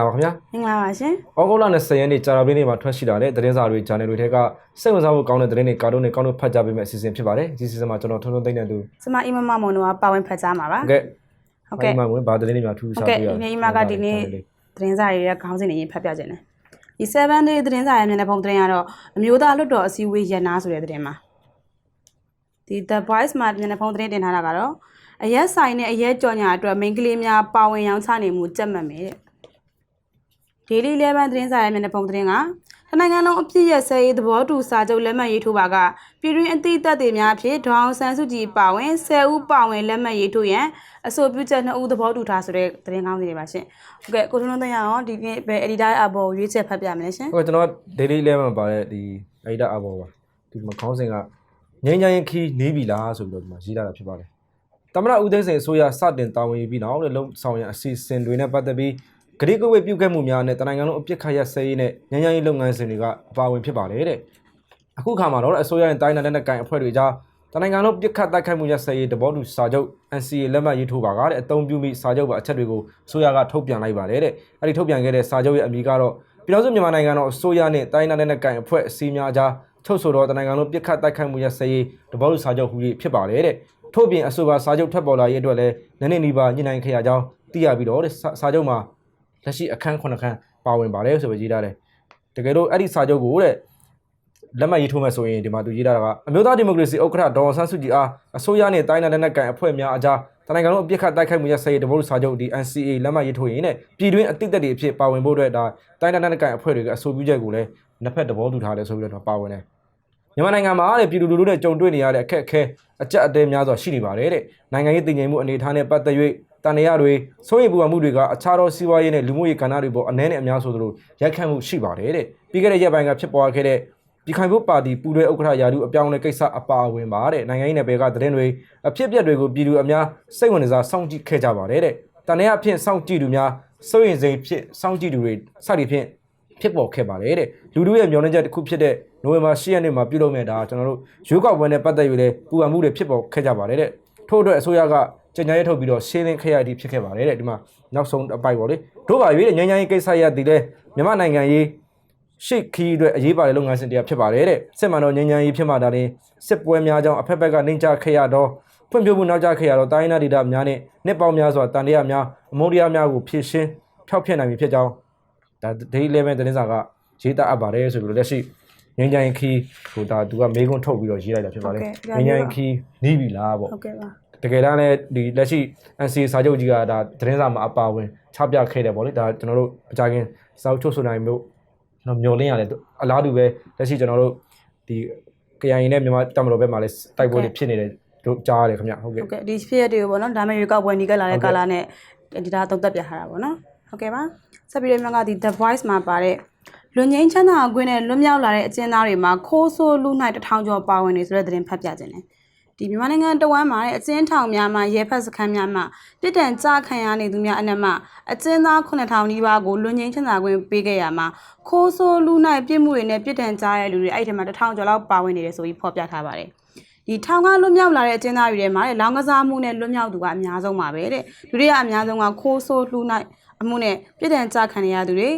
မင်္ဂလာပါခင်ဗျာမင်္ဂလာပါရှင်ဩဂုတ်လ20ရက်နေ့ကြာတာပင်းနေ့မှာထွက်ရှိလာတဲ့သတင်းစာတွေဂျာနယ်တွေထဲကစိတ်ဝင်စားဖို့ကောင်းတဲ့သတင်းတွေကာတွန်းတွေကောင်းလို့ဖတ်ကြပေးမယ့်အစီအစဉ်ဖြစ်ပါတယ်ဒီအစီအစဉ်မှာကျွန်တော်ထုံထုံသိမ့်တဲ့သူကျမအီမမမွန်တို့ကပါဝင်ဖတ်ကြားမှာပါဟုတ်ကဲ့ဟုတ်ကဲ့အဲ့ဒီမှာဝင်ဘာသတင်းတွေများထူးဟုတ်ခြားကဲ့ပြရဒီနေ့အီမကဒီနေ့သတင်းစာတွေရဲ့ခေါင်းစဉ်တွေရေးဖတ်ပြခြင်းတယ်ဒီ7 day သတင်းစာရဲ့မျက်နှာဖုံးသတင်းကတော့အမျိုးသားလွတ်တော်အစည်းအဝေးရန်နာဆိုတဲ့သတင်းမှာဒီ The Voice မှာမျက်နှာဖုံးသတင်းတင်ထားတာကတော့အရက်ဆိုင်နဲ့အရက်ကြော်ညာအတွက်မိန်းကလေးများပါဝင်ရောင်းချနေမှုကြက်မှတ်မယ်တဲ့ Daily 11သတင်းစာရဲ့မျက်နှာဖုံးသတင်းကတနိုင်ငံလုံးအပြည့်ရဲ့ဆယ်ရေးသဘောတူစာချုပ်လက်မှတ်ရေးထိုးပါကပြည်တွင်းအသီးသက်တွေများဖြင့်ဒေါအောင်ဆန်းစုကြည်ပါဝင်10ဦးပါဝင်လက်မှတ်ရေးထိုးရန်အဆိုပြုချက်2ဦးသဘောတူထားဆိုတဲ့သတင်းကောင်းစီတွေပါရှင်။ဟုတ်ကဲ့ကိုထုံးလုံးသိရအောင်ဒီနေ့ဘယ် editor အပေါ်ရွေးချက်ဖတ်ပြမလဲရှင်ဟုတ်ကဲ့ကျွန်တော် daily 11မှာပါတဲ့ဒီအဲ့ဒါအဘောပါဒီမှာခေါင်းစဉ်ကငိမ့်ငိုင်းခီးနေပြီလားဆိုပြီးတော့ဒီမှာရေးထားတာဖြစ်ပါတယ်တမရဦးသိန်းစိန်အစိုးရစတင်တာဝန်ယူပြီးနောက်တဲ့လုံဆောင်ရန်အစီအစဉ်တွေနဲ့ပတ်သက်ပြီး ဂရိကဝေပြုခဲ့မှုများနဲ့တနိုင်ငံလုံးအပြစ်ခတ်ရဆဲရေးနဲ့ညဉ့်ညမ်းရေးလုပ်ငန်းစဉ်တွေကအပါအဝင်ဖြစ်ပါတယ်တဲ့အခုခါမှာတော့အစိုးရရဲ့တိုင်းနယ်နဲ့ကိုင်အဖွဲ့တွေကြားတနိုင်ငံလုံးပြစ်ခတ်တိုက်ခိုက်မှုရစရေးတဘောတူစာချုပ် NCA လက်မှတ်ရေးထိုးပါကတဲ့အသုံးပြုမိစာချုပ်ပါအချက်တွေကိုအစိုးရကထုတ်ပြန်လိုက်ပါတယ်တဲ့အဲ့ဒီထုတ်ပြန်ခဲ့တဲ့စာချုပ်ရဲ့အမည်ကတော့ပြည်ထောင်စုမြန်မာနိုင်ငံတော်အစိုးရနဲ့တိုင်းနယ်နဲ့ကိုင်အဖွဲ့အစည်းများကြားချုပ်ဆိုတော့တနိုင်ငံလုံးပြစ်ခတ်တိုက်ခိုက်မှုရစရေးတဘောတူစာချုပ်ဟူ၍ဖြစ်ပါတယ်တဲ့ထို့ပြင်အဆိုပါစာချုပ်ထပ်ပေါ်လာရေးအတွက်လည်းနည်းနည်းနီးပါညှိနှိုင်းခဲ့ရကြောင်းသိရပြီးတော့တဲ့စာစာချုပ်မှာ လက်ရှိအခန်း9ခန်းပါဝင်ပါတယ်ဆိုပြီးရေးထားတယ်တကယ်တော့အဲ့ဒီစာချုပ်ကိုတဲ့လက်မှတ်ရေးထိုးမယ်ဆိုရင်ဒီမှာသူရေးထားတာကအမျိုးသားဒီမိုကရေစီဥက္ကဋ္ဌဒေါ်အောင်ဆန်းစုကြည်အားအစိုးရနဲ့တိုင်းနယ်နဲ့ကန်အဖွဲ့များအကြားတနိုင်ငံလုံးအပြစ်ခတ်တိုက်ခိုက်မှုရစေတဘောစာချုပ်ဒီ NCA လက်မှတ်ရေးထိုးရင်နဲ့ပြည်တွင်းအတိတ်တွေအဖြစ်ပါဝင်ဖို့အတွက်ဒါတိုင်းနယ်နဲ့ကန်အဖွဲ့တွေကအဆိုပြုချက်ကိုလည်းနှစ်ဖက်သဘောတူထားတယ်ဆိုပြီးတော့ပါဝင်တယ်မြန်မာနိုင်ငံမှာတဲ့ပြည်သူလူထုနဲ့ကြုံတွေ့နေရတဲ့အခက်အခဲအကြက်အတဲများစွာရှိနေပါတယ်တဲ့နိုင်ငံရေးတည်ငြိမ်မှုအနေအထားနဲ့ပတ်သက်၍ တန်ရာတွေစိုးရိမ်ပူပန်မှုတွေကအခြားသောစီးပွားရေးနဲ့လူမှုရေးကဏ္ဍတွေပေါ်အနည်းနဲ့အများဆိုသလိုရိုက်ခတ်မှုရှိပါတယ်တဲ့ပြီးခဲ့တဲ့ရက်ပိုင်းကဖြစ်ပေါ်ခဲ့တဲ့ပြည်ခိုင်ဖို့ပါတီပူရဲဥက္ကဋ္ဌယာဒုအပြောင်းအလဲကိစ္စအပါအဝင်ပါတဲ့နိုင်ငံရေးနယ်ပယ်ကသတင်းတွေအဖြစ်အပျက်တွေကိုပြည်သူအများစိတ်ဝင်စားစောင့်ကြည့်ခဲ့ကြပါတယ်တဲ့တန်ရာအဖြစ်စောင့်ကြည့်သူများစိုးရင်စိန်ဖြစ်စောင့်ကြည့်သူတွေစသည်ဖြင့်ဖြစ်ပေါ်ခဲ့ပါတယ်တဲ့လူတို့ရဲ့မျှော်လင့်ချက်တစ်ခုဖြစ်တဲ့နိုဝင်ဘာ10ရက်နေ့မှာပြုလုပ်မဲ့ဒါကျွန်တော်တို့ရွေးကောက်ပွဲနဲ့ပတ်သက်၍လည်းပူပန်မှုတွေဖြစ်ပေါ်ခဲ့ကြပါတယ်တဲ့ထို့အတွက်အစိုးရက ကြေညာရေးထုတ်ပြီးတော့ရှင်းလင်းခဲ့ရသည်ဖြစ်ခဲ့ပါတယ်တဲ့ဒီမှာနောက်ဆုံးအပိုက်ပေါ့လေတို့ပါရွေးတဲ့ငញ្ញရင်ကိစ္စရသည်လဲမြန်မာနိုင်ငံရေး ရှေ့ခီးအတွက်အရေးပါတဲ့လုပ်ငန်းစဉ်တရားဖြစ်ပါတယ်တဲ့စစ်မှန်တော့ငញ្ញမ်းရေးဖြစ်မှဒါရင်စစ်ပွဲများကြောင့်အဖက်ဖက်ကနှိမ်ချခဲ့ရတော့ဖွံ့ဖြိုးမှုနောက်ကျခဲ့ရတော့တိုင်းနာဒေတာများနဲ့နှစ်ပေါင်းများစွာတန်တရားများအမုန်းတရားများကိုဖြည့်ရှင်းဖျောက်ဖျက်နိုင်ပြီဖြစ်ကြောင်းဒါ day 11သတင်းစာကရေးသားအပ်ပါတယ်ဆိုပြီးတော့လက်ရှိငញ្ញမ်းခီးဟိုဒါသူကမေးခွန်းထုတ်ပြီးတော့ရေးလိုက်တာဖြစ်ပါတယ်ငញ្ញမ်းခီးနီးပြီလားပေါ့ ဟုတ်ကဲ့ပါ တကယ်တမ်းလည်းဒီလက်ရှိ NCA စာချုပ်ကြီးကဒါသတင်းစာမှာအပါဝင်ချပြခဲ့တယ်ပေါ့လေဒါကျွန်တော်တို့အကြခင်စာအုပ်ချုပ်ဆိုနိုင်မျိုးကျွန်တော်မျောလင်းရတယ်အလားတူပဲလက်ရှိကျွန်တော်တို့ဒီ KIA နဲ့မြန်မာတမတော်ဘက်မှာလည်းတိုက်ပွဲတွေဖြစ်နေတယ်တို့ကြားရတယ်ခင်ဗျဟုတ်ကဲ့ဟုတ်ကဲ့ဒီဖြစ်ရက်တွေကိုပေါ့နော်ဒါမဲ့ရွေးကောက်ပွဲနီးကပ်လာတဲ့ကာလနဲ့ဒီဒါသုံးသက်ပြထားတာပေါ့နော်ဟုတ်ကဲ့ပါဆက်ပြီးတော့မြတ်ကဒီ The Voice မှာပါတဲ့လွန်ငင်းချမ်းသာအကွင်းနဲ့လွတ်မြောက်လာတဲ့အကျဉ်းသားတွေမှာခိုးဆိုးလူနိုင်တထောင်ကျော်ပါဝင်နေဆိုတဲ့သတင်းဖတ်ပြခြင်းတယ် ဒီမြန်မာနိုင်ငံတဝမ်းမှာတဲ့အကျဉ်းထောင်များမှာရဲဖက်စခန်းများမှာတစ်တန်ကြခံရနေသူများအနက်မှအကျဉ်းသား9000နီးပါးကိုလွန်ငင်းချမ်းသာခွင့်ပေးခဲ့ရမှာခိုးဆိုးလူနိုင်ပြစ်မှုတွေနဲ့ပြစ်ဒဏ်ကြားရတဲ့လူတွေအဲ့ဒီထဲမှာတထောင်ကျော်လောက်ပါဝင်နေတယ်ဆိုပြီးဖော်ပြထားပါတယ်ဒီထောင်ကလွတ်မြောက်လာတဲ့အကျဉ်းသားတွေထဲမှာတဲ့လောင်းကစားမှုနဲ့လွတ်မြောက်သူကအများဆုံးပါပဲတဲ့လူတွေကအများဆုံးကခိုးဆိုးလှူနိုင်အမှုနဲ့ပြည်တံကြခံနေရသူတွေ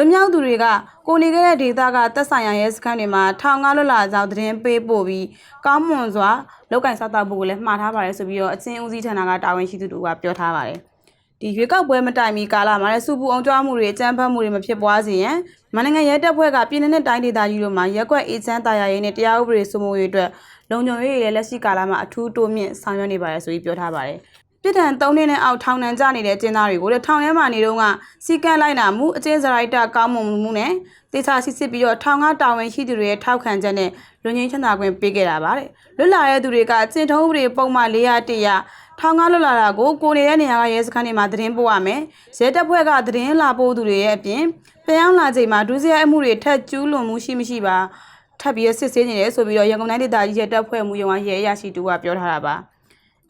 လွတ်မြောက်သူတွေကကိုနေခဲ့တဲ့ဒေသကတက်ဆိုင်ရရဲစခန်းတွေမှာထောင်ကလွတ်လာကြောင်းသတင်းပေးပို့ပြီးကောင်းမွန်စွာလောက်ကင်စားတောက်ဖို့ကိုလည်းမှားထားပါတယ်ဆိုပြီးတော့အချင်းဦးစီးဌာနကတာဝန်ရှိသူတို့ကပြောထားပါတယ်ဒီရွေးကောက်ပွဲမတိုင်မီကာလမှာလည်းစူပူအောင်ကြွားမှုတွေအကြမ်းဖက်မှုတွေမဖြစ်ပွားစေရန်မန္တလေးရဲတပ်ဖွဲ့ကပြည်내နဲ့တိုင်းဒေသကြီးတို့မှာရက်ကွက်အေးချမ်းတာယာရေးနဲ့တရားဥပဒေစိုးမိုးရေးအတွက်လုံခြုံရေးတွေလည်းလက်ရှိကာလမှာအထူးတိုးမြင့်ဆောင်ရွက်နေပါတယ်ဆိုပြီးပြောထားပါတယ်။ ပြည်ထန်၃နှစ်နဲ့အောက်ထောင်နှံကြနေတဲ့ကျင်းသားတွေကိုလည်းထောင်ထဲမှာနေတော့ကစီကံလိုက်နာမှုအကျဉ်းစရိုက်တာကောင်းမွန်မှုနဲ့တေချာစစ်စစ်ပြီးတော့ထောင်ကတာဝန်ရှိသူတွေရဲ့ထောက်ခံချက်နဲ့လူငင်းချမ်းသာခွင့်ပေးခဲ့တာပါတဲ့။လွတ်လာတဲ့သူတွေကကျင့်ထုံးဥပဒေပုံမှန်400တရထောင်ကလွတ်လာတာကိုကိုနေတဲ့နေရာကရဲစခန်းတွေမှာသတင်းပို့ရမယ်။ရဲတပ်ဖွဲ့ကသတင်းလာပို့သူတွေရဲ့အပြင်ပြန်ရောက်လာချိန်မှာဒုစရိုက်အမှုတွေထပ်ကျူးလွန်မှုရှိမရှိပါထပ်ပြီးစစ်ဆေးနေတယ်ဆိုပြီးတော့ရန်ကုန်တိုင်းဒေသကြီးရဲတပ်ဖွဲ့မှုရုံးကရဲအရာရှိတူကပြောထားတာပါ။အ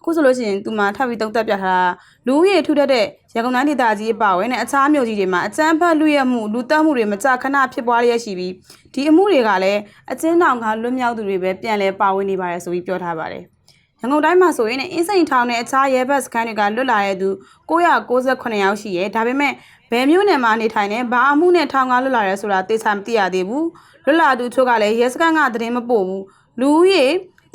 ခုဆိုလို့ရှိရင်သူမှထပ်ပြီးတုံ့တက်ပြထားတာလူဦးရေထူထပ်တဲ့ရန်ကုန်တိုင်းဒေသကြီးအပါအဝင်နဲ့အခြားမြို့ကြီးတွေမှာအကြမ်းဖက်လူရဲမှုလူတက်မှုတွေမကြာခဏဖြစ်ပွားရရှိပြီးဒီအမှုတွေကလည်းအကျဉ်းထောင်ကလွတ်မြောက်သူတွေပဲပြန်လဲပါဝင်နေပါတယ်ဆိုပြီးပြောထားပါတယ်။ရန်ကုန်တိုင်းမှာဆိုရင်အင်းစိန်ထောင်နဲ့အခြားရဲဘက်စခန်းတွေကလွတ်လာတဲ့သူ998ယောက်ရှိရဲဒါပေမဲ့ဘယ်မျိုးနယ်မှာနေထိုင်နေဘာအမှုနဲ့ထောင်ကလွတ်လာရဲဆိုတာသိချာမသိရသေးဘူးလွတ်လာသူချို့ကလည်းရဲစခန်းကသတင်းမပို့ဘူးလူဦးရေ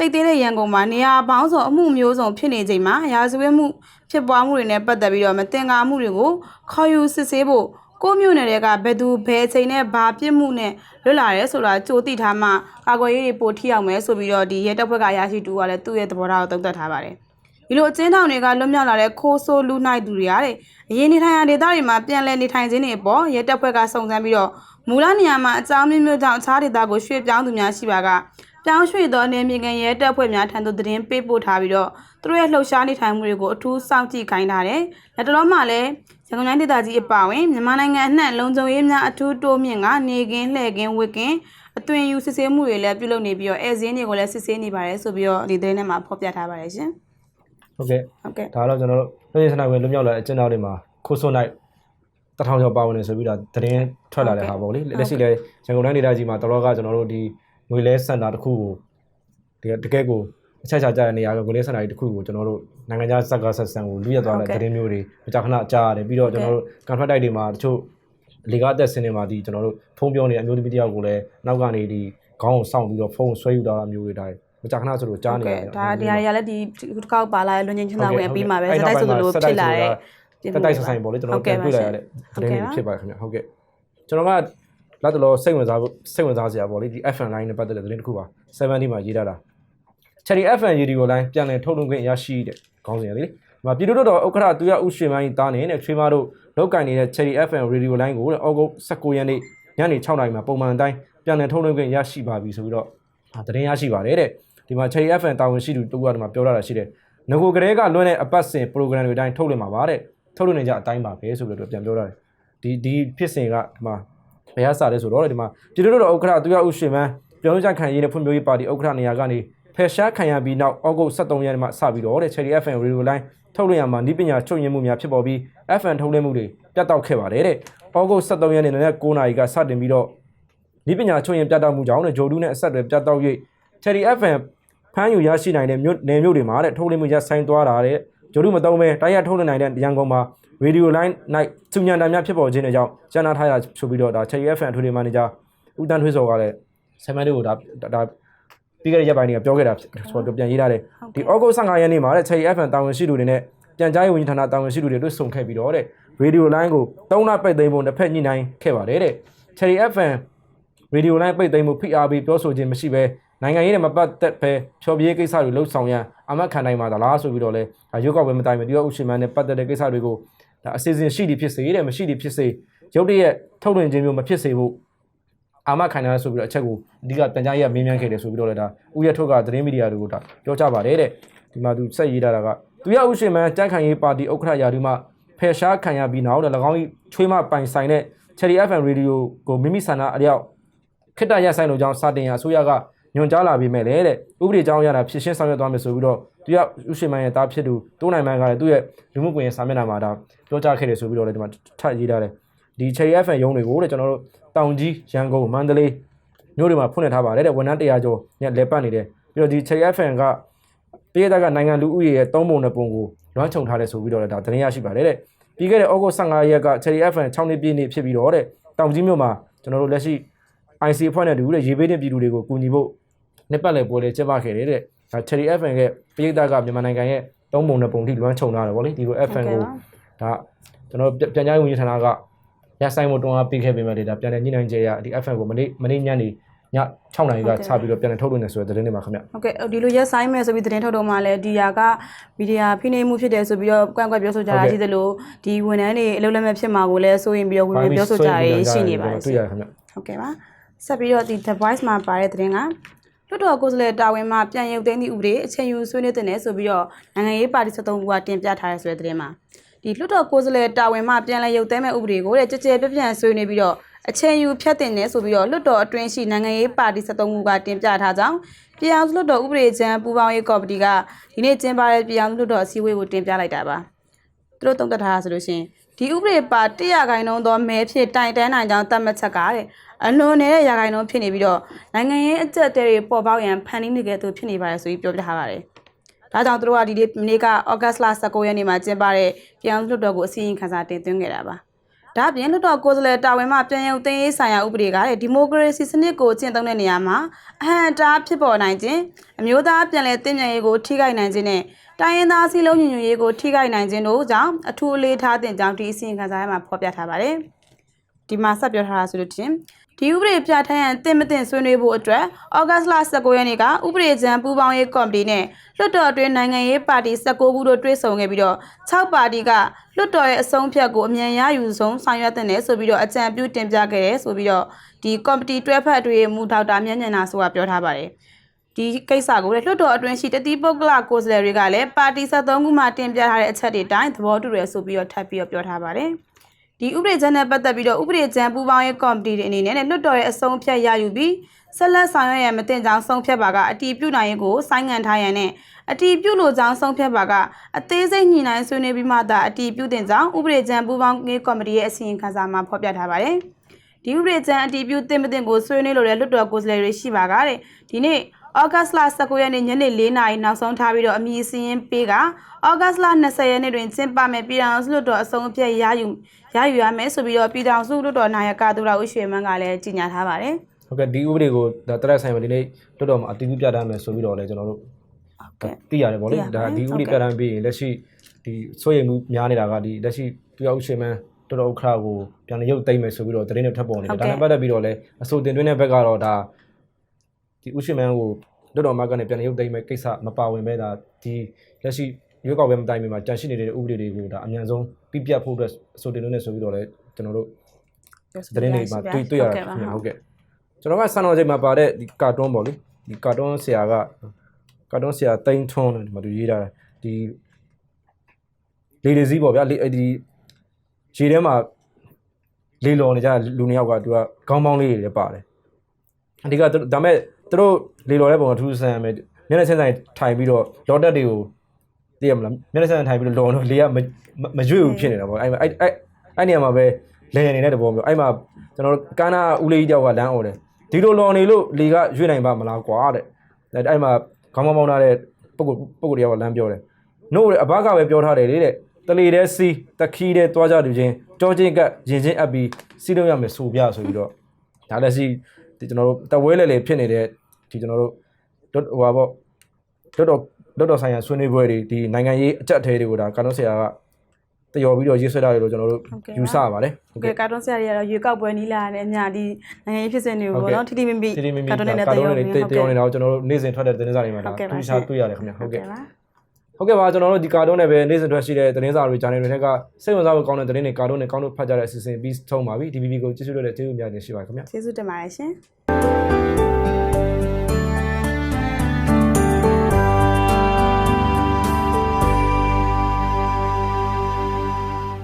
တိတ်သေးတဲ့ရန်ကုန်မှာနေရာပေါင်းစုံအမှုမျိုးစုံဖြစ်နေချိန်မှာရာဇဝတ်မှုဖြစ်ပွားမှုတွေနဲ့ပတ်သက်ပြီးတော့မတင်ကားမှုတွေကိုခေါ်ယူစစ်ဆေးဖို့ကိုမျိုးနယ်တွေကဘယ်သူဘယ်ချိန်နဲ့ဘာပြစ်မှုနဲ့လွတ်လာရဲဆိုတာကြိုသိထားမှကာကွယ်ရေးတွေပိုထိအောင်မယ်ဆိုပြီးတော့ဒီရဲတပ်ဖွဲ့ကရရှိတူကလည်းသူ့ရဲ့သဘောထားကိုသုံးသပ်ထားပါတယ်ဒီလိုအကျဉ်းထောင်တွေကလွတ်မြောက်လာတဲ့ခိုးဆိုးလူနိုင်သူတွေရတယ်အရင်နေထိုင်ရာဒေသတွေမှာပြန်လည်နေထိုင်ခြင်းတွေအပေါ်ရဲတပ်ဖွဲ့ကစုံစမ်းပြီးတော့မူလနေရာမှာအကြောင်းမျိုးမျိုးကြောင့်အခြားဒေသကိုရွှေ့ပြောင်းသူများရှိပါက ပြောင်းရွှေ့သောအနေမြေကန်ရဲတပ်ဖွဲ့များထံသို့သတင်းပေးပို့ထားပြီးတော့သူတို့ရဲ့လှုပ်ရှားနေထိုင်မှုတွေကိုအထူးစောင့်ကြည့်ခိုင်းထားတယ်။လက်တလုံးမှာလည်းရန်ကုန်တိုင်းဒေသကြီးအပါအဝင်မြန်မာနိုင်ငံအနှံ့လုံခြုံရေးများအထူးတိုးမြင့်ကနေကင်းလှည့်ကင်းဝစ်ကင်းအသွင်ယူစစ်ဆေးမှုတွေလည်းပြုလုပ်နေပြီးတော့အဲဇင်းတွေကိုလည်းစစ်ဆေးနေပါတယ်ဆိုပြီးတော့ဒီသတင်းထဲမှာဖော်ပြထားပါတယ်ရှင်ဟုတ်ကဲ့။ဟုတ်ကဲ့ဒါတော့ကျွန်တော်တို့လူရင်းစနာဝင်လွတ်မြောက်လာတဲ့အကျဉ်းသားတွေမှာခိုးဆိုးနိုင်တထောင်ကျော်ပါဝင်နေဆိုပြီးတော့သတင်းထွက်လာတဲ့ဟာပေါ့လေလက်ရှိလည်းရန်ကုန်တိုင်းဒေသကြီးမှာတော်တော်ကကျွန်တော်တို့ဒီ ငွေလဲစင်တာတစ်ခုကိုဒီတကယ်ကိုအချက်ချာကြတဲ့နေရာကငွေလဲစင်တာကြီးတစ်ခုကိုကျွန်တော်တို့နိုင်ငံခြားစက်ကဆက်ဆံကိုလူရသွားတဲ့သတင်းမျိုးတွေမကြာခဏကြားရတယ်ပြီးတော့ကျွန်တော်တို့ contract တိုက်တွေမှာတချို့လေကားအသက်ဆင်းနေမှာဒီကျွန်တော်တို့ဖုန်းပြောနေတဲ့အမျိုးသမီးတယောက်ကိုလည်းနောက်ကနေဒီခေါင်းကိုစောင့်ပြီးတော့ဖုန်းဆွဲယူတာမျိုးတွေတိုင်းမကြာခဏဆိုလို့ကြားနေရတယ်ဒါဒီဟာတွေကလည်းဒီတစ်ခေါက်ပါလာတဲ့လွန်ငင်းချင်တာဝင်ပြီးမှာပဲစတိုက်ဆိုလိုဖြစ်လာတဲ့တက်တိုက်ဆိုင်ပေါ့လေကျွန်တော်ပြန်တွေ့လာရတဲ့သတင်းတွေဖြစ်ပါတယ်ခင်ဗျဟုတ်ကဲ့ကျွန်တော်က လက်တော်စိတ်ဝင်စားဖို့စိတ်ဝင်စားစရာပေါ့လေဒီ FN line နဲ့ပတ်သက်တဲ့သတင်းတစ်ခုပါ70မှာရေးထားတာ Cherry FN radio line ပြန်လည်ထုတ်လွှင့်ခွင့်ရရှိတဲ့ခေါင်းစဉ်ရလေဒီမှာပြည်သူ့တော်ဥက္ကဋ္ဌသူရဥရွှေမိုင်းတားနေတဲ့ချွေးမတို့လောက်ကင်နေတဲ့ Cherry FM radio line ကိုဩဂုတ်19ရက်နေ့ညနေ6နာရီမှာပုံမှန်အတိုင်းပြန်လည်ထုတ်လွှင့်ခွင့်ရရှိပါပြီဆိုပြီးတော့သတင်းရရှိပါတယ်တဲ့ဒီမှာ Cherry FM တာဝန်ရှိသူတူကဒီမှာပြောထားတာရှိတယ်ငကိုကလေးကလွှဲတဲ့အပတ်စဉ် program တွေတိုင်းထုတ်လွှင့်မှာပါတဲ့ထုတ်လို့နေကြအတိုင်းပါပဲဆိုပြီးတော့ပြန်ပြောတာဒီဒီဖြစ်စဉ်ကဒီမှာ ဘယ်ဟာစားလဲဆိုတော့ဒီမှာပြည်တော်တော်ဥက္ကဋ္ဌသူရဥရှင်မန်းပြောင်းကြခံရေးနဲ့ဖွံ့ဖြိုးရေးပါတီဥက္ကဋ္ဌနေရာကနေဖယ်ရှားခံရပြီးနောက်ဩဂုတ်23ရက်နေ့မှာစပြီးတော့တဲ့ Cherry FM Radio Line ထုတ်လွှင့်ရမှာဤပညာချုပ်ရင်းမှုများဖြစ်ပေါ်ပြီး FM ထုတ်လွှင့်မှုတွေပြတ်တောက်ခဲ့ပါတယ်တဲ့ဩဂုတ်23ရက်နေ့နနက်9:00နာရီကစတင်ပြီးတော့ဤပညာချုပ်ရင်းပြတ်တောက်မှုကြောင့်တဲ့ဂျိုဒူးနဲ့အဆက်အသွယ်ပြတ်တောက်၍ Cherry FM ဖမ်းယူရရှိနိုင်တဲ့မြို့နယ်မြို့တွေမှာတဲ့ထုတ်လွှင့်မှုရဆိုင်သွားတာတဲ့ ဂျိုဒူးမတုံးပဲတိုက်ရိုက်ထုတ်လွှင့်နိုင်တဲ့ရန်ကုန်မှာ Radio Line Night သူညံတာများဖြစ်ပေါ်ခြင်းတွေကြောင့်ကျန်နာထားရဆိုပြီးတော့ဒါ Cherry FM အထွေထွေမန်နေဂျာဦးတန်းထွေးစော်ကလည်းဆယ်မန်တွေကိုဒါဒါပြီးခဲ့တဲ့ရက်ပိုင်းတွေကပြောခဲ့တာဆိုတော့ပြန်ရေးထားတယ်ဒီဩဂုတ်15ရက်နေ့မှာတဲ့ Cherry FM တာဝန်ရှိသူတွေနဲ့ပြန်ကြားရေးဝန်ကြီးဌာနတာဝန်ရှိသူတွေတွေ့ဆုံခဲ့ပြီးတော့တဲ့ Radio Line ကို3လပိတ်သိမ်းဖို့တစ်ဖက်ညှိနှိုင်းခဲ့ပါတယ်တဲ့ Cherry FM Radio Line ပိတ်သိမ်းမှု PRB ပြောဆိုခြင်းမရှိဘဲနိုင်ငံရေးနဲ့မပတ်သက်ပဲဖြောပြရေးကိစ္စတွေလှုပ်ဆောင်ရန် အမတ်ခံနိုင်မှာသလားဆိုပြီးတော့လဲရုပ်ောက်ပဲမတိုင်မဒီတော့ဥရှိမန်နဲ့ပတ်သက်တဲ့ကိစ္စတွေကိုဒါအစီအစဉ်ရှိသည်ဖြစ်စေတဲ့မရှိသည်ဖြစ်စေရုပ်တရက်ထုတ်လွှင့်ခြင်းမျိုးမဖြစ်စေဖို့အာမခံရဆိုပြီးတော့အချက်ကိုအဓိကတန်ကြားရေးကမင်းမြန်းခဲ့တယ်ဆိုပြီးတော့လည်းဒါဥရထုတ်ကသတင်းမီဒီယာတွေကိုဒါပြောကြပါတယ်တဲ့ဒီမှာသူဆက်ရေးထားတာကသူရဥရှင်မန်တန်းခိုင်ရေးပါတီဥက္ကဋ္ဌရာထူးမှဖယ်ရှားခံရပြီးနောက်တဲ့၎င်း၏ချွေးမပိုင်ဆိုင်တဲ့ Cherry FM Radio ကိုမိမိဆန္ဒအလျောက်ခိတ္တရဆိုင်လို့ကြောင်းစတင်ရအစိုးရက ညွန်ကြားလာပြီးမဲ့လေတဲ့ဥပဒေကြောင်းရတာဖြစ်ရှင်းဆောင်ရွက်သွားမယ်ဆိုပြီးတော့သူရဥရှင်မန်ရဲ့တားဖြစ်သူတိုးနိုင်မန်ကလည်းသူ့ရဲ့လူမှုကွန်ရက်စာမျက်နှာမှာဒါပြောကြားခဲ့တယ်ဆိုပြီးတော့လည်းဒီမှာထပ်ရေးထားတယ်ဒီ Cherry FM ရုံးတွေကိုတဲ့ကျွန်တော်တို့တောင်ကြီးရန်ကုန်မန္တလေးမြို့တွေမှာဖွင့်လှစ်ထားပါတယ်တဲ့ဝန်ထမ်း100ကျော်ညလဲပတ်နေတယ်ပြီးတော့ဒီ Cherry FM ကပြည်ထက်ကနိုင်ငံလူဦးရေရဲ့3ပုံနဲ့ပုံကိုလွှမ်းခြုံထားတယ်ဆိုပြီးတော့လည်းဒါသတင်းရရှိပါတယ်တဲ့ပြီးခဲ့တဲ့ဩဂုတ်15ရက်က Cherry FM 6နှစ်ပြည့်နေ့ဖြစ်ပြီးတော့တဲ့တောင်ကြီးမြို့မှာကျွန်တော်တို့လက်ရှိ IC အဖွဲ့နဲ့တူတဲ့ရေဘေးတင်ပြည်သူတွေကိုကူညီဖို့ နှစ်ပတ်လည်ပွဲလေးကျင်းပခဲ့တယ်တဲ့ဒါ Cherry FM ရဲ့ပြည်ထက်ကမြန်မာနိုင်ငံရဲ့သုံးပုံနဲ့ပုံထိလွှမ်းခြုံထားတယ်ဗောလေဒီလို FM ကိုဒါကျွန်တော်ပြန်ကြားရေးဝန်ကြီးဌာနကရဆိုင်မှုတွန်းအားပေးခဲ့ပေမဲ့ဒါပြန်လည်ညှိနှိုင်းကြရဒီ FM ကိုမနေ့မနေ့ညနေည6နာရီကစပြီးတော့ပြန်လည်ထုတ်လွှင့်နေဆိုတဲ့သတင်းတွေမှာခင်ဗျဟုတ်ကဲ့ဒီလိုရက်ဆိုင်မယ်ဆိုပြီးသတင်းထုတ်တော့မှလည်းဒီဟာကမီဒီယာဖိနှိပ်မှုဖြစ်တယ်ဆိုပြီးတော့ကန့်ကွက်ပြောဆိုကြတာရှိသလိုဒီဝန်ထမ်းတွေအလုပ်လက်မဲ့ဖြစ်မှာကိုလည်းစိုးရင်ပြီးတော့ဝင်ဝင်ပြောဆိုကြရရှိနေပါတယ်တွေ့ရတယ်ခင်ဗျဟုတ်ကဲ့ပါဆက်ပြီးတော့ဒီ The Voice မှာပါတဲ့သတင်းက လွတ်တော်ကိုယ်စားလှယ်တာဝန်မှပြန်ရုပ်သိမ်းသည့်ဥပဒေအချိန်ယူဆွေးနွေးတဲ့နယ်ဆိုပြီးတော့နိုင်ငံရေးပါတီ73ခုကတင်ပြထားတဲ့ဆိုတဲ့သတင်းမှာဒီလွတ်တော်ကိုယ်စားလှယ်တာဝန်မှပြန်လည်ရုပ်သိမ်းမဲ့ဥပဒေကိုတဲ့ကြကြပြပြန့်ဆွေးနွေးပြီးတော့အချိန်ယူဖြတ်တင်နေဆိုပြီးတော့လွတ်တော်အတွင်းရှိနိုင်ငံရေးပါတီ73ခုကတင်ပြထားကြောင်းပြည်အောင်စုလွတ်တော်ဥပဒေချမ်းပူးပေါင်းရေးကော်မတီကဒီနေ့ကျင်းပတဲ့ပြည်အောင်စုလွတ်တော်အစည်းအဝေးကိုတင်ပြလိုက်တာပါသူတို့တုံ့တက်ထားတာဆိုလို့ရှိရင်ဒီဥပဒေပါ100ခိုင်နှုန်းသောမဲဖြစ်တိုင်တန်းနိုင်ကြောင်းသတ်မှတ်ချက်ကတဲ့အလွန်နေတဲ့ရာခိုင်နှုန်းဖြစ်နေပြီးတော့နိုင်ငံရေးအကျက်တဲတွေပေါ်ပေါက်ရန်ဖန်တီးနေကြသူဖြစ်နေပါတယ်ဆိုပြီးပြောပြထားပါတယ်ဒါကြောင့်သူတို့ကဒီနေ့ကဩဂတ်လ19ရက်နေ့မှာကျင်းပတဲ့ပြောင်းလွှတ်တော်ကိုအစည်းအဝေးခန်းစာတင်သွင်းခဲ့တာပါဒါအပြင်လွှတ်တော်ကိုယ်စားလှယ်တာဝန်မှပြန်ရုပ်သိမ်းရေးဆိုင်ရာဥပဒေကတဲ့ဒီမိုကရေစီစနစ်ကိုကျင့်သုံးတဲ့နေရာမှာအဟံအတားဖြစ်ပေါ်နိုင်ခြင်းအမျိုးသားပြန်လည်တည်မြဲရေးကိုထိခိုက်နိုင်ခြင်းနဲ့တိုင်းရင်းသားစည်းလုံးညီညွတ်ရေးကိုထိခိုက်နိုင်ခြင်းတို့ကြောင့်အထူးအလေးထားတဲ့ကြောင့်ဒီအစည်းအဝေးခန်းစာထဲမှာဖော်ပြထားပါတယ်ဒီမှာဆက်ပြောထားတာဆိုလို့ချင်း ဒီဥပဒေပြဋ္ဌာန်းရန်တင်မတင်ဆွေးနွေးဖို့အတွက်ဩဂတ်လ19ရက်နေ့ကဥပဒေကြမ်းပူးပေါင်းရေးကော်မတီနဲ့လွှတ်တော်အတွင်းနိုင်ငံရေးပါတီ19ခုတို့တွဲဆုံခဲ့ပြီးတော့6ပါတီကလွှတ်တော်ရဲ့အဆုံးဖြတ်ကိုအမြန်ရယူဆုံးဆောင်ရွက်တဲ့နယ်ဆိုပြီးတော့အကြံပြုတင်ပြခဲ့တယ်ဆိုပြီးတော့ဒီကော်မတီတွဲဖက်အတွင်းမူဒေါက်တာမြတ်ညဏဆိုတာပြောထားပါတယ်ဒီကိစ္စကိုလည်းလွှတ်တော်အတွင်းရှိတတိပုဂ္ဂလကိုယ်စားလှယ်တွေကလည်းပါတီ73ခုမှတင်ပြထားတဲ့အချက်တွေတိုင်းသဘောတူတယ်ဆိုပြီးတော့ထပ်ပြီးတော့ပြောထားပါတယ် ဒီဥပဒေကြမ်းနဲ့ပတ်သက်ပြီးတော့ဥပဒေကြမ်းပူးပေါင်းရေးကော်မတီတွေအနေနဲ့လွှတ်တော်ရဲ့အဆုံးဖြတ်ရယူပြီးဆက်လက်ဆောင်ရွက်ရန်မတင်ကြောင်းဆုံးဖြတ်ပါကအတီးပြုနိုင်ရေးကိုဆိုင်းငံ့ထားရန်နဲ့အတီးပြုလို့ကြောင်းဆုံးဖြတ်ပါကအသေးစိတ်ညှိနှိုင်းဆွေးနွေးပြီးမှသာအတီးပြုတင်ကြောင်းဥပဒေကြမ်းပူးပေါင်းရေးကော်မတီရဲ့အစီရင်ခံစာမှာဖော်ပြထားပါတယ်။ဒီဥပဒေကြမ်းအတီးပြုတင်မတင်ကိုဆွေးနွေးလို့တဲ့လွှတ်တော်ကိုယ်စားလှယ်တွေရှိပါကတဲ့ဒီနေ့ ဩဂတ်လ19ရက်နေ့ညနေ4နာရီနောက်ဆုံးထားပြီးတော့အမည်စည်းရင်းပေးကဩဂတ်လ20ရက်နေ့တွင်ကျင်းပမယ်ပြည်ထောင်စုလွှတ်တော်အဆုံးအဖြတ်ရယူရယူရမယ်ဆိုပြီးတော့ပြည်ထောင်စုလွှတ်တော်နာယကသူရဦးရွှေမန်းကလည်းကြေညာထားပါတယ်ဟုတ်ကဲ့ဒီဥပဒေကိုဒါတရက်ဆိုင်မှာဒီနေ့တော်တော်မှာအတည်ပြုပြတတ်မယ်ဆိုပြီးတော့လည်းကျွန်တော်တို့ဟုတ်ကဲ့သိရတယ်ဗောလေသိရပါတယ်ဒါဒီဥပဒေဟုတ်ကဲ့ပြတတ်ပြီးရင်လက်ရှိဒီစိုးရိမ်မှုများနေတာကဒီလက်ရှိသူရောက်ရှင်မန်းတော်တော်ဥခရာကိုပြန်လည်ရုပ်သိမ်းမယ်ဆိုပြီးတော့သတင်းတွေထပ်ပေါ်နေတယ်ဒါနဲ့ပတ်သက်ပြီးတော့လည်းအဆိုတင်သွင်းတဲ့ဘက်ကတော့ဒါ ဒီဥရှင်မန်းကိုတော်တော်မကနေပြန်လည်ရုပ်သိမ်းမယ်ကိစ္စမပါဝင်ပဲဒါဒီလက်ရှိရွေးကောက်ပွဲမတိုင်မီမှာကြန့်ရှိနေတဲ့ဥပဒေတွေကိုဒါအမြန်ဆုံးပြပြတ်ဖို့အတွက်အဆိုတင်သွင်းနေဆိုပြီးတော့လည်းကျွန်တော်တို့သတင်းတွေမှာတွေ့တွေ့ရတာခင်ဗျာဟုတ်ကဲ့ကျွန်တော်ကစံတော်ချိန်မှာပါတဲ့ဒီကာတွန်းပေါ့လေဒီကာတွန်းဆရာကကာတွန်းဆရာတိန်ထွန်းတယ်ဒီမှာသူရေးတာဒီလေဒီစည်းပေါ့ဗျာလေဒီခြေထဲမှာလေလော်နေကြလူနှစ်ယောက်ကသူကခေါင်းပေါင်းလေးတွေလည်းပါတယ်အဓိကသူဒါမဲ့ သူတို့လေလော်တဲ့ပုံကထူးဆန်းမယ်မျက်နှာချင်းဆိုင်ထိုင်ပြီးတော့လော်တက်တွေကိုသိရမလားမျက်နှာချင်းဆိုင်ထိုင်ပြီးတော့လော်တော့လေကမမရွေ့ဘူးဖြစ်နေတာပေါ့အဲ့အဲ့အဲ့အဲ့နေရာမှာပဲလဲနေတဲ့တဘောမျိုးအဲ့မှာကျွန်တော်တို့ကန်းနာဦးလေးကြီးတယောက်ကလမ်းអော်တယ်ဒီလိုလော်နေလို့လေကရွေ့နိုင်ပါမလားကွာတဲ့အဲ့အဲ့မှာခေါင်းမောင်းမောင်းထားတဲ့ပုံကိုပုံကိုတယောက်ကလမ်းပြောတယ်နို့တဲ့အဘကပဲပြောထားတယ်လေတဲ့တလီတဲ့စီတခီးတဲ့တွားကြလူချင်းကြောချင်းကရင်ချင်းအပ်ပြီးစီးလို့ရမယ်ဆိုပြဆိုပြီးတော့ဒါလည်းစီဒီကျွန်တော်တို့တဝဲလေလေဖြစ်နေတဲ့ ဒီကျွန်တော်တို့တို့ဟိုပါပေါ့တော်တော်တော်တော်ဆိုင်ရာဆွေးနွေးပွဲတွေဒီနိုင်ငံရေးအကြက်အသေးတွေကိုဒါကာနိုဆရာကတယော်ပြီးတော့ရေးဆွဲထားတယ်လို့ကျွန်တော်တို့ယူဆပါတယ်ဟုဟုတ်တ်ကဲ့ကဲ့ကာတွန်းဆရာတွေကတော့ရွေကောက်ပွဲနီးလာတဲ့အများဒီနိုင်ငံရေးဖြစ်စဉ်တွေကိုဟုတ်ပေါ့ကဲ့နော်ထိထိမိမိတီတီမီမီကာတွန်းနဲ့ကာတတွရုံန်းနေတွေတေတရောနေတာကိုကျွန်တော်တို့နေ့စဉ်ထွက်တဲ့သတင်းစာတွေမှာဒါဟုတ်ကဲ့ပါသူရှာတွေ့ရတယ်ခင်ဗျာဟုတ်ကဲ့ပါဟုတ်ကဲ့ပါကျွန်တော်တို့ဒီကာတွန်းနဲ့ပဲနေ့စဉ်ထွက်ရှိတဲ့သတင်းစာတွေဂျာနယ်တွေထက်ကစိတ်ဝင်စားဖို့ကောင်းတဲ့သတင်းတွေကာတွန်းတွေကောင်းလို့ဖတ်ကြတဲ့အစီအစဉ်ပြီးဆုံးပါပြီ DVB ကိုကြည့်ရှုလို့လည်းကျေးဇူးများတင်ရှိပါခင်ဗျာကျေးဇူးတင်ပါတယ်ရှင်